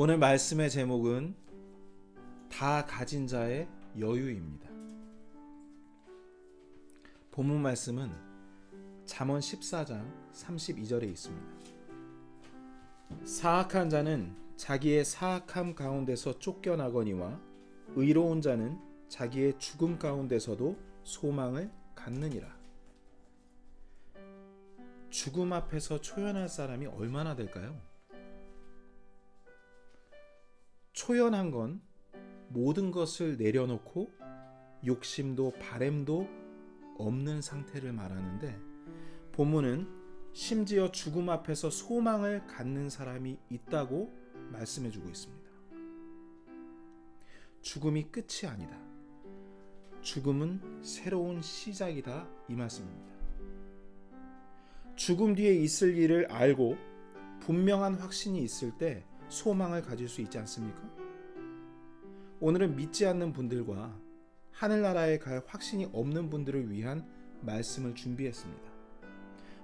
오늘 말씀의 제목은 다 가진 자의 여유입니다. 본문 말씀은 잠언 14장 32절에 있습니다. 사악한 자는 자기의 사악함 가운데서 쫓겨나거니와 의로운 자는 자기의 죽음 가운데서도 소망을 갖느니라. 죽음 앞에서 초연할 사람이 얼마나 될까요? 초연한 건 모든 것을 내려놓고 욕심도 바램도 없는 상태를 말하는데 본문은 심지어 죽음 앞에서 소망을 갖는 사람이 있다고 말씀해 주고 있습니다. 죽음이 끝이 아니다. 죽음은 새로운 시작이다 이 말씀입니다. 죽음 뒤에 있을 일을 알고 분명한 확신이 있을 때 소망을 가질 수 있지 않습니까? 오늘은 믿지 않는 분들과 하늘나라에 갈 확신이 없는 분들을 위한 말씀을 준비했습니다.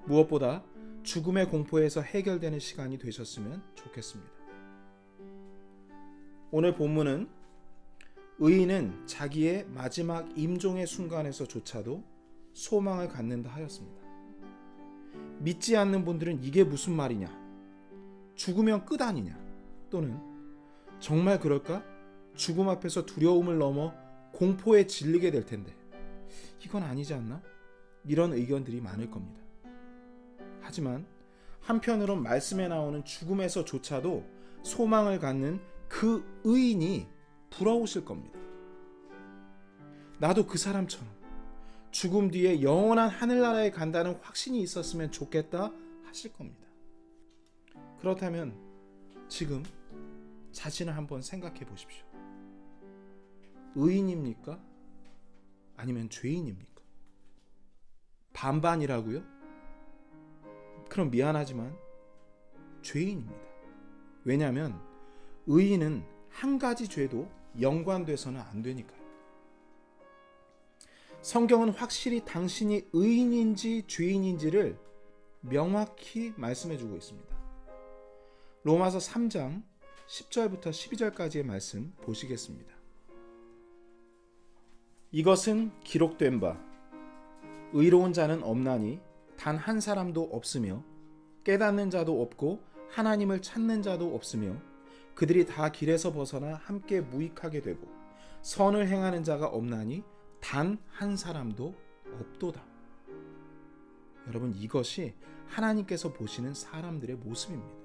무엇보다 죽음의 공포에서 해결되는 시간이 되셨으면 좋겠습니다. 오늘 본문은 의인은 자기의 마지막 임종의 순간에서조차도 소망을 갖는다 하였습니다. 믿지 않는 분들은 이게 무슨 말이냐? 죽으면 끝 아니냐? 또는 정말 그럴까? 죽음 앞에서 두려움을 넘어 공포에 질리게 될 텐데 이건 아니지 않나? 이런 의견들이 많을 겁니다. 하지만 한편으론 말씀에 나오는 죽음에서조차도 소망을 갖는 그 의인이 부러우실 겁니다. 나도 그 사람처럼 죽음 뒤에 영원한 하늘나라에 간다는 확신이 있었으면 좋겠다 하실 겁니다. 그렇다면 지금 자신을 한번 생각해 보십시오. 의인입니까? 아니면 죄인입니까? 반반이라고요? 그럼 미안하지만 죄인입니다. 왜냐하면 의인은 한 가지 죄도 연관돼서는 안 되니까요. 성경은 확실히 당신이 의인인지 죄인인지를 명확히 말씀해 주고 있습니다. 로마서 3장 10절부터 12절까지의 말씀 보시겠습니다. 이것은 기록된 바 의로운 자는 없나니 단 한 사람도 없으며 깨닫는 자도 없고 하나님을 찾는 자도 없으며 그들이 다 길에서 벗어나 함께 무익하게 되고 선을 행하는 자가 없나니 단 한 사람도 없도다. 여러분 이것이 하나님께서 보시는 사람들의 모습입니다.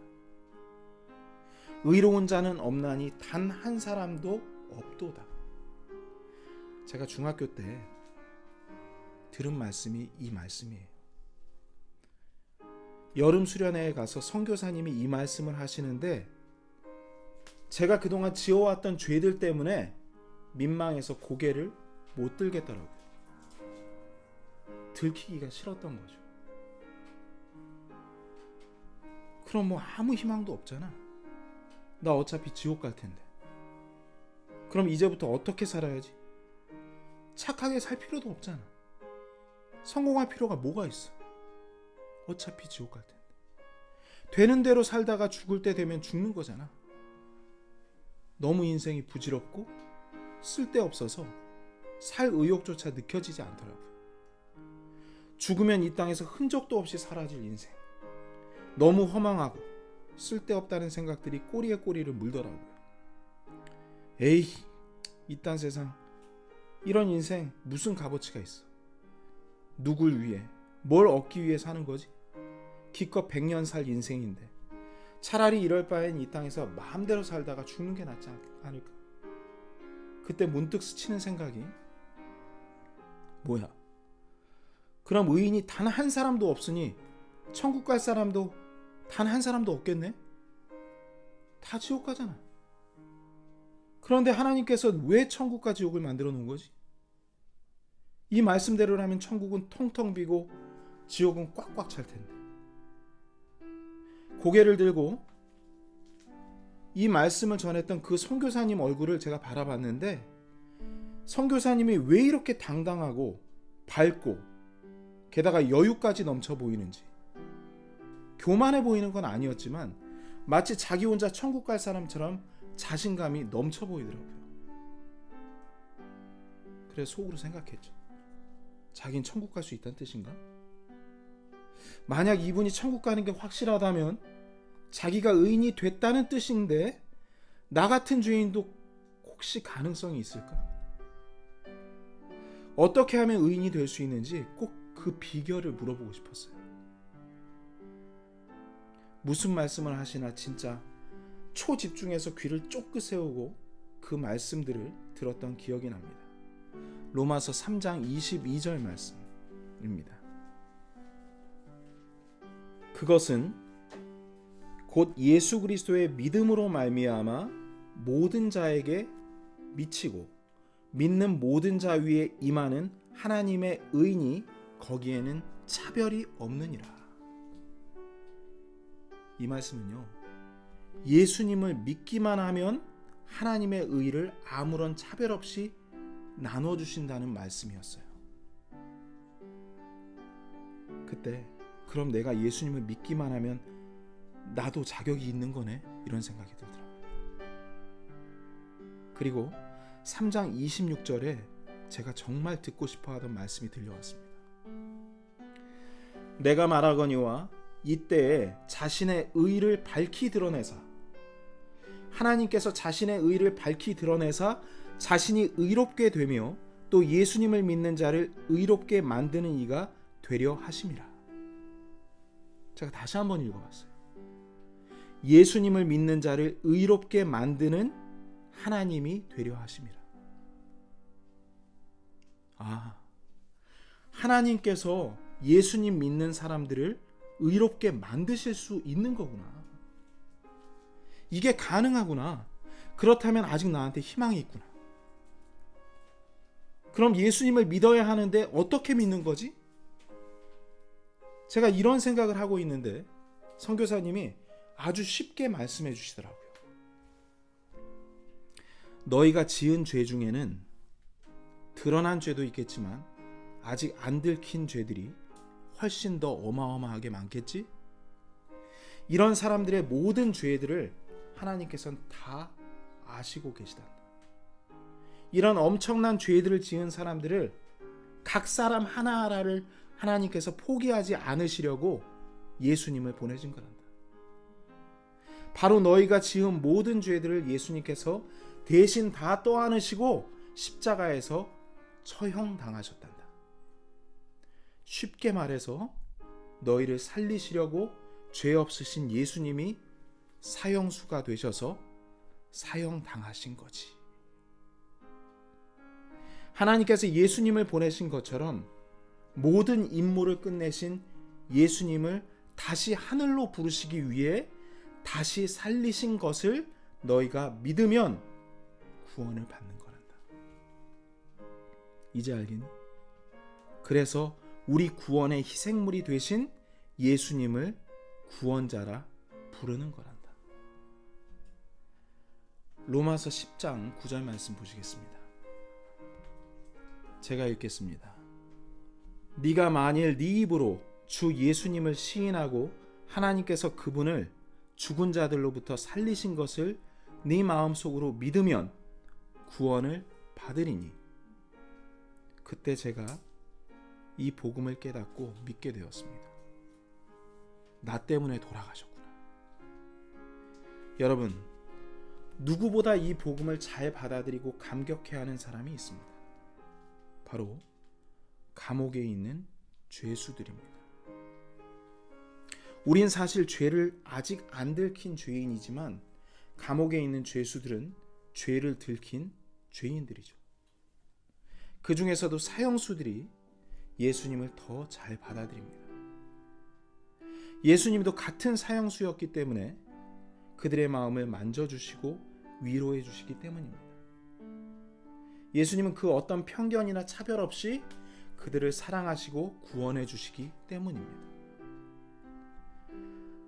의로운 자는 없나니 단 한 사람도 없도다. 제가 중학교 때 들은 말씀이 이 말씀이에요. 여름 수련회에 가서 선교사님이 이 말씀을 하시는데 제가 그동안 지어왔던 죄들 때문에 민망해서 고개를 못 들겠더라고요. 들키기가 싫었던 거죠. 그럼 뭐 아무 희망도 없잖아. 나 어차피 지옥 갈 텐데. 그럼 이제부터 어떻게 살아야지? 착하게 살 필요도 없잖아. 성공할 필요가 뭐가 있어? 어차피 지옥 갈 텐데. 되는 대로 살다가 죽을 때 되면 죽는 거잖아. 너무 인생이 부질없고 쓸데없어서 살 의욕조차 느껴지지 않더라고요. 죽으면 이 땅에서 흔적도 없이 사라질 인생. 너무 허망하고 쓸데없다는 생각들이 꼬리에 꼬리를 물더라고요. 에이, 이딴 세상 이런 인생 무슨 값어치가 있어? 누굴 위해 뭘 얻기 위해 사는 거지? 기껏 100년 살 인생인데 차라리 이럴 바엔 이 땅에서 마음대로 살다가 죽는 게 낫지 않을까? 그때 문득 스치는 생각이 뭐야? 그럼 의인이 단 한 사람도 없으니 천국 갈 사람도 단 한 사람도 없겠네? 다 지옥 가잖아. 그런데 하나님께서 왜 천국과 지옥을 만들어 놓은 거지? 이 말씀대로라면 천국은 텅텅 비고 지옥은 꽉꽉 찰 텐데. 고개를 들고 이 말씀을 전했던 그 선교사님 얼굴을 제가 바라봤는데 선교사님이 왜 이렇게 당당하고 밝고 게다가 여유까지 넘쳐 보이는지 교만해 보이는 건 아니었지만 마치 자기 혼자 천국 갈 사람처럼 자신감이 넘쳐 보이더라고요. 그래 속으로 생각했죠. 자긴 천국 갈 수 있다는 뜻인가? 만약 이분이 천국 가는 게 확실하다면 자기가 의인이 됐다는 뜻인데 나 같은 죄인도 혹시 가능성이 있을까? 어떻게 하면 의인이 될 수 있는지 꼭 그 비결을 물어보고 싶었어요. 무슨 말씀을 하시나 진짜 초집중해서 귀를 쫑긋 세우고 그 말씀들을 들었던 기억이 납니다. 로마서 3장 22절 말씀입니다. 그것은 곧 예수 그리스도의 믿음으로 말미암아 모든 자에게 미치고 믿는 모든 자 위에 임하는 하나님의 의인이 거기에는 차별이 없느니라. 이 말씀은요. 예수님을 믿기만 하면 하나님의 의를 아무런 차별 없이 나눠 주신다는 말씀이었어요. 그때 그럼 내가 예수님을 믿기만 하면 나도 자격이 있는 거네 이런 생각이 들더라고요. 그리고 3장 26절에 제가 정말 듣고 싶어 하던 말씀이 들려왔습니다. 내가 말하거니와 이때에 자신의 의를 밝히 드러내사 하나님께서 자신의 의를 밝히 드러내사 자신이 의롭게 되며 또 예수님을 믿는 자를 의롭게 만드는 이가 되려 하심이라. 제가 다시 한번 읽어봤어요. 예수님을 믿는 자를 의롭게 만드는 하나님이 되려 하심이라. 아, 하나님께서 예수님 믿는 사람들을 의롭게 만드실 수 있는 거구나. 이게 가능하구나. 그렇다면 아직 나한테 희망이 있구나. 그럼 예수님을 믿어야 하는데 어떻게 믿는 거지? 제가 이런 생각을 하고 있는데 선교사님이 아주 쉽게 말씀해 주시더라고요. 너희가 지은 죄 중에는 드러난 죄도 있겠지만 아직 안 들킨 죄들이 훨씬 더 어마어마하게 많겠지? 이런 사람들의 모든 죄들을 하나님께서는 다 아시고 계시단다. 이런 엄청난 죄들을 지은 사람들을 각 사람 하나하나를 하나님께서 포기하지 않으시려고 예수님을 보내신 거란다. 바로 너희가 지은 모든 죄들을 예수님께서 대신 다 떠안으시고 십자가에서 처형당하셨단다. 쉽게 말해서 너희를 살리시려고 죄 없으신 예수님이 사형수가 되셔서 사형당하신 거지. 하나님께서 예수님을 보내신 것처럼 모든 임무를 끝내신 예수님을 다시 하늘로 부르시기 위해 다시 살리신 것을 너희가 믿으면 구원을 받는 거란다. 이제 알겠니? 그래서 우리 구원의 희생물이 되신 예수님을 구원자라 부르는 거란다. 로마서 10장 9절 말씀 보시겠습니다. 제가 읽겠습니다. 네가 만일 네 입으로 주 예수님을 시인하고 하나님께서 그분을 죽은 자들로부터 살리신 것을 네 마음속으로 믿으면 구원을 받으리니 그때 제가 이 복음을 깨닫고 믿게 되었습니다. 나 때문에 돌아가셨구나. 여러분, 누구보다 이 복음을 잘 받아들이고 감격해하는 사람이 있습니다. 바로 감옥에 있는 죄수들입니다. 우린 사실 죄를 아직 안 들킨 죄인이지만 감옥에 있는 죄수들은 죄를 들킨 죄인들이죠. 그 중에서도 사형수들이 예수님을 더 잘 받아들입니다. 예수님도 같은 사형수였기 때문에 그들의 마음을 만져주시고 위로해 주시기 때문입니다. 예수님은 그 어떤 편견이나 차별 없이 그들을 사랑하시고 구원해 주시기 때문입니다.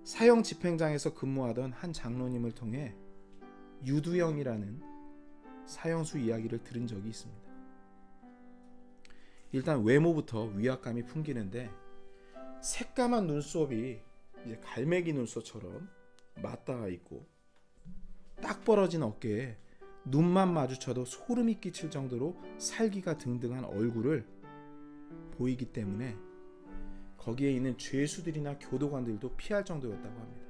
사형 집행장에서 근무하던 한 장로님을 통해 유두영이라는 사형수 이야기를 들은 적이 있습니다. 일단 외모부터 위압감이 풍기는데 새까만 눈썹이 이제 갈매기 눈썹처럼 맞닿아 있고 딱 벌어진 어깨에 눈만 마주쳐도 소름이 끼칠 정도로 살기가 등등한 얼굴을 보이기 때문에 거기에 있는 죄수들이나 교도관들도 피할 정도였다고 합니다.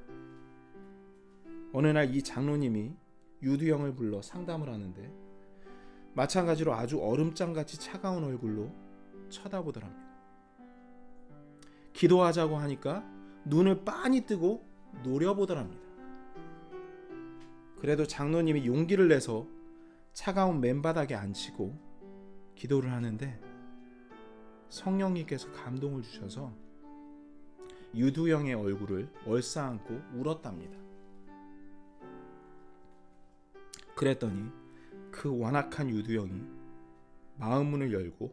어느 날 이 장로님이 유두영을 불러 상담을 하는데 마찬가지로 아주 얼음장같이 차가운 얼굴로 쳐다보더랍니다. 기도하자고 하니까 눈을 빤히 뜨고 노려보더랍니다. 그래도 장로님이 용기를 내서 차가운 맨바닥에 앉히고 기도를 하는데 성령님께서 감동을 주셔서 유두영의 얼굴을 얼싸안고 울었답니다. 그랬더니 그 완악한 유두영이 마음 문을 열고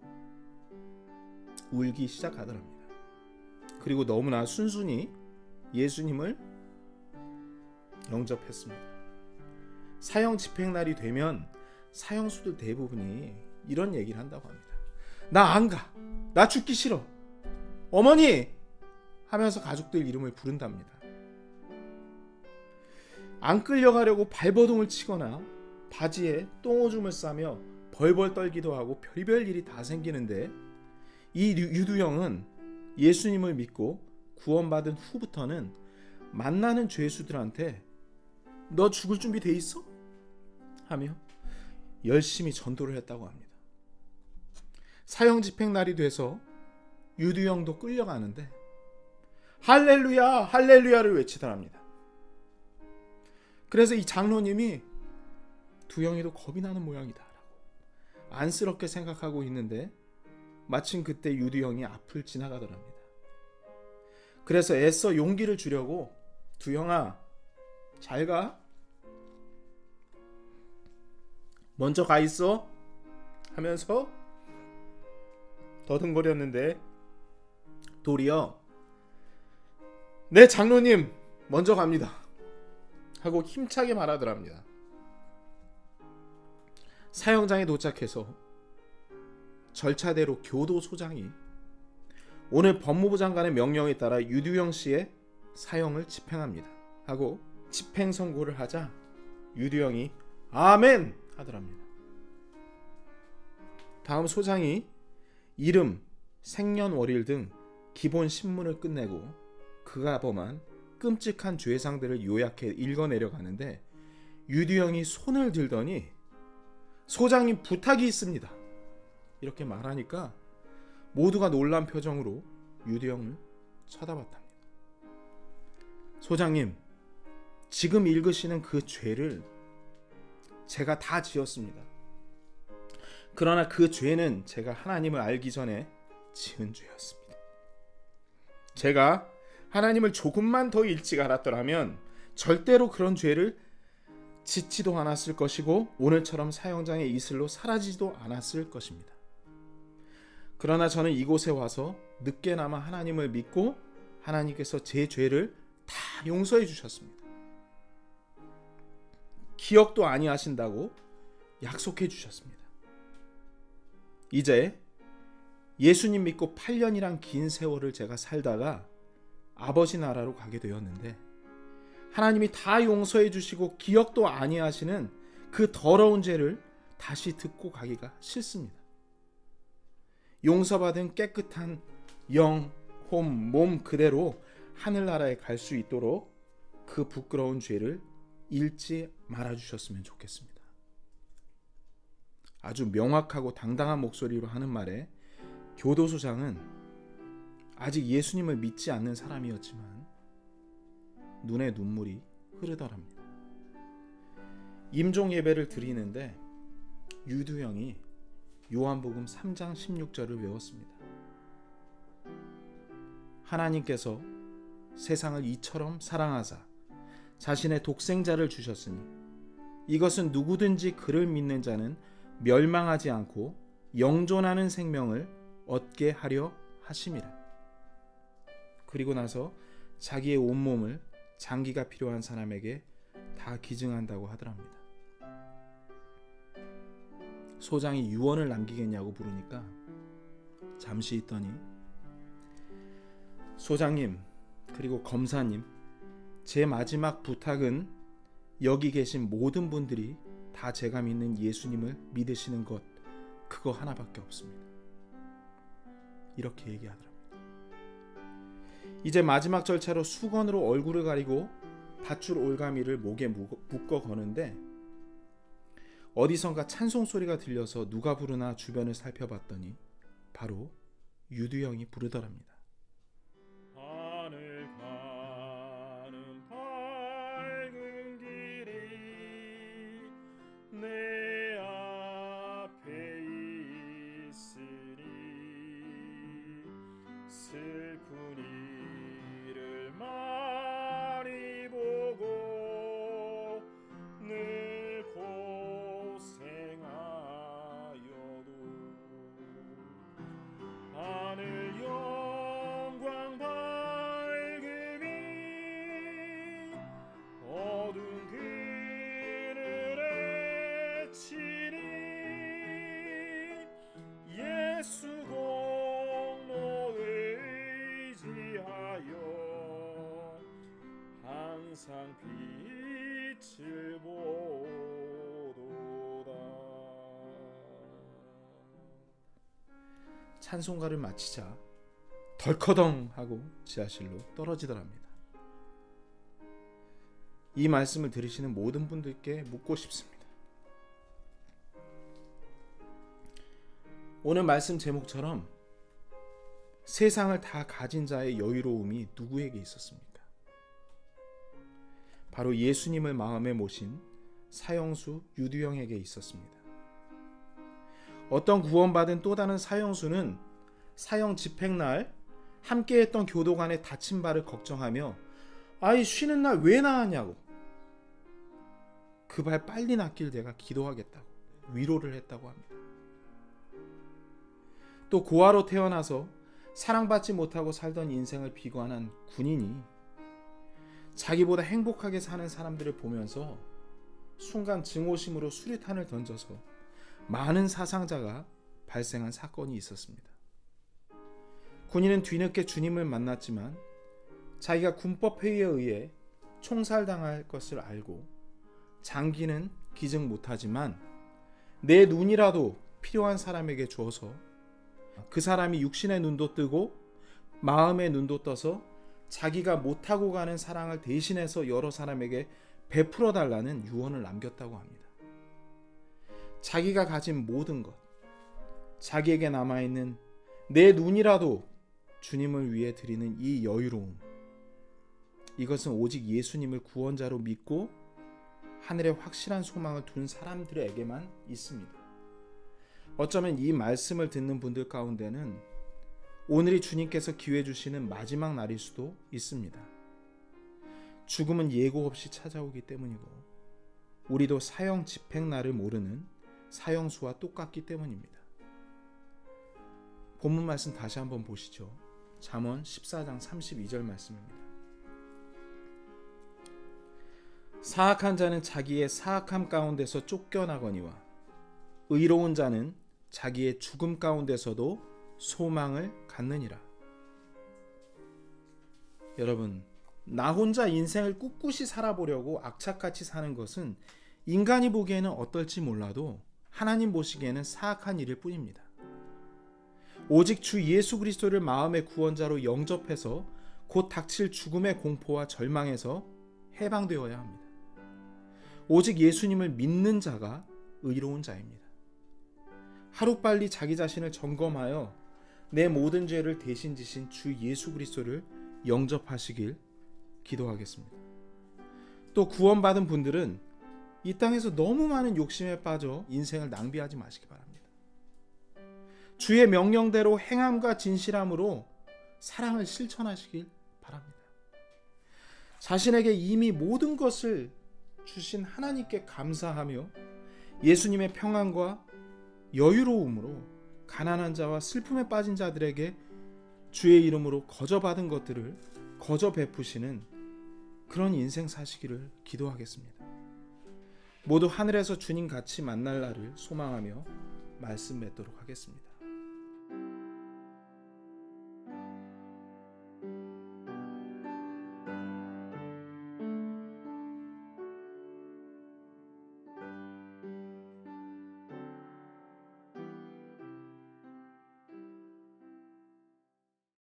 울기 시작하더랍니다. 그리고 너무나 순순히 예수님을 영접했습니다. 사형 집행 날이 되면 사형수들 대부분이 이런 얘기를 한다고 합니다. 나 안 가. 나 죽기 싫어. 어머니 하면서 가족들 이름을 부른답니다. 안 끌려가려고 발버둥을 치거나 바지에 똥오줌을 싸며 벌벌 떨기도 하고 별별 일이 다 생기는데 이 유두영은 예수님을 믿고 구원받은 후부터는 만나는 죄수들한테 너 죽을 준비 돼 있어? 하며 열심히 전도를 했다고 합니다. 사형 집행 날이 돼서 유두영도 끌려가는데 할렐루야 할렐루야를 외치더랍니다. 그래서 이 장로님이 두영이도 겁이 나는 모양이다라고 안쓰럽게 생각하고 있는데 마침 그때 유두영이 앞을 지나가더랍니다. 그래서 애써 용기를 주려고 두영아 잘 가. 먼저 가 있어. 하면서 더듬거렸는데 도리어 네 장로님 먼저 갑니다. 하고 힘차게 말하더랍니다. 사형장에 도착해서 절차대로 교도소장이 오늘 법무부 장관의 명령에 따라 유두영 씨의 사형을 집행합니다. 하고 집행 선고를 하자 유두영이 아멘 하더랍니다. 다음 소장이 이름, 생년월일 등 기본 신문을 끝내고 그가 범한 끔찍한 죄상들을 요약해 읽어내려 가는데 유두영이 손을 들더니 소장님 부탁이 있습니다. 이렇게 말하니까 모두가 놀란 표정으로 유두영을 쳐다봤답니다. 소장님, 지금 읽으시는 그 죄를 제가 다 지었습니다. 그러나 그 죄는 제가 하나님을 알기 전에 지은 죄였습니다. 제가 하나님을 조금만 더 일찍 알았더라면 절대로 그런 죄를 짓지도 않았을 것이고 오늘처럼 사형장의 이슬로 사라지지도 않았을 것입니다. 그러나 저는 이곳에 와서 늦게나마 하나님을 믿고 하나님께서 제 죄를 다 용서해 주셨습니다. 기억도 아니하신다고 약속해 주셨습니다. 이제 예수님 믿고 8년이란 긴 세월을 제가 살다가 아버지 나라로 가게 되었는데 하나님이 다 용서해 주시고 기억도 아니하시는 그 더러운 죄를 다시 듣고 가기가 싫습니다. 용서받은 깨끗한 영, 홈, 몸 그대로 하늘나라에 갈 수 있도록 그 부끄러운 죄를 잃지 말아 주셨으면 좋겠습니다. 아주 명확하고 당당한 목소리로 하는 말에 교도소장은 아직 예수님을 믿지 않는 사람이었지만 눈에 눈물이 흐르더랍니다. 임종 예배를 드리는데 유두영이 요한복음 3장 16절을 외웠습니다. 하나님께서 세상을 이처럼 사랑하사 자신의 독생자를 주셨으니 이것은 누구든지 그를 믿는 자는 멸망하지 않고 영존하는 생명을 얻게 하려 하심이라. 그리고 나서 자기의 온몸을 장기가 필요한 사람에게 다 기증한다고 하더랍니다. 소장이 유언을 남기겠냐고 물으니까 잠시 있더니 소장님 그리고 검사님 제 마지막 부탁은 여기 계신 모든 분들이 다 제가 믿는 예수님을 믿으시는 것 그거 하나밖에 없습니다. 이렇게 얘기하더라고요. 이제 마지막 절차로 수건으로 얼굴을 가리고 밧줄 올가미를 목에 묶어 거는데 어디선가 찬송 소리가 들려서 누가 부르나 주변을 살펴봤더니 바로 유두 형이 부르더랍니다. 찬송가를 마치자 덜커덩 하고 지하실로 떨어지더랍니다. 이 말씀을 들으시는 모든 분들께 묻고 싶습니다. 오늘 말씀 제목처럼 세상을 다 가진 자의 여유로움이 누구에게 있었습니까? 바로 예수님을 마음에 모신 사형수 유두영에게 있었습니다. 어떤 구원받은 또 다른 사형수는 사형 집행날 함께했던 교도관의 다친 발을 걱정하며 아이 쉬는 날 왜 나왔냐고 그 발 빨리 낫길 내가 기도하겠다고 위로를 했다고 합니다. 또 고아로 태어나서 사랑받지 못하고 살던 인생을 비관한 군인이 자기보다 행복하게 사는 사람들을 보면서 순간 증오심으로 수류탄을 던져서 많은 사상자가 발생한 사건이 있었습니다. 군인은 뒤늦게 주님을 만났지만 자기가 군법 회의에 의해 총살당할 것을 알고 장기는 기증 못하지만 내 눈이라도 필요한 사람에게 주어서 그 사람이 육신의 눈도 뜨고 마음의 눈도 떠서 자기가 못하고 가는 사랑을 대신해서 여러 사람에게 베풀어 달라는 유언을 남겼다고 합니다. 자기가 가진 모든 것, 자기에게 남아있는 내 눈이라도 주님을 위해 드리는 이 여유로움. 이것은 오직 예수님을 구원자로 믿고 하늘에 확실한 소망을 둔 사람들에게만 있습니다. 어쩌면 이 말씀을 듣는 분들 가운데는 오늘이 주님께서 기회 주시는 마지막 날일 수도 있습니다. 죽음은 예고 없이 찾아오기 때문이고 우리도 사형 집행 날을 모르는 사형수와 똑같기 때문입니다. 본문 말씀 다시 한번 보시죠. 잠언 14장 32절 말씀입니다. 사악한 자는 자기의 사악함 가운데서 쫓겨나거니와 의로운 자는 자기의 죽음 가운데서도 소망을 갖느니라. 여러분, 나 혼자 인생을 꿋꿋이 살아보려고 악착같이 사는 것은 인간이 보기에는 어떨지 몰라도 하나님 보시기에는 사악한 일일 뿐입니다. 오직 주 예수 그리스도를 마음의 구원자로 영접해서 곧 닥칠 죽음의 공포와 절망에서 해방되어야 합니다. 오직 예수님을 믿는 자가 의로운 자입니다. 하루빨리 자기 자신을 점검하여 내 모든 죄를 대신 지신 주 예수 그리스도를 영접하시길 기도하겠습니다. 또 구원받은 분들은 이 땅에서 너무 많은 욕심에 빠져 인생을 낭비하지 마시기 바랍니다. 주의 명령대로 행함과 진실함으로 사랑을 실천하시길 바랍니다. 자신에게 이미 모든 것을 주신 하나님께 감사하며 예수님의 평안과 여유로움으로 가난한 자와 슬픔에 빠진 자들에게 주의 이름으로 거저 받은 것들을 거저 베푸시는 그런 인생 사시기를 기도하겠습니다. 모두 하늘에서 주님 같이 만날 날을 소망하며 말씀 맺도록 하겠습니다.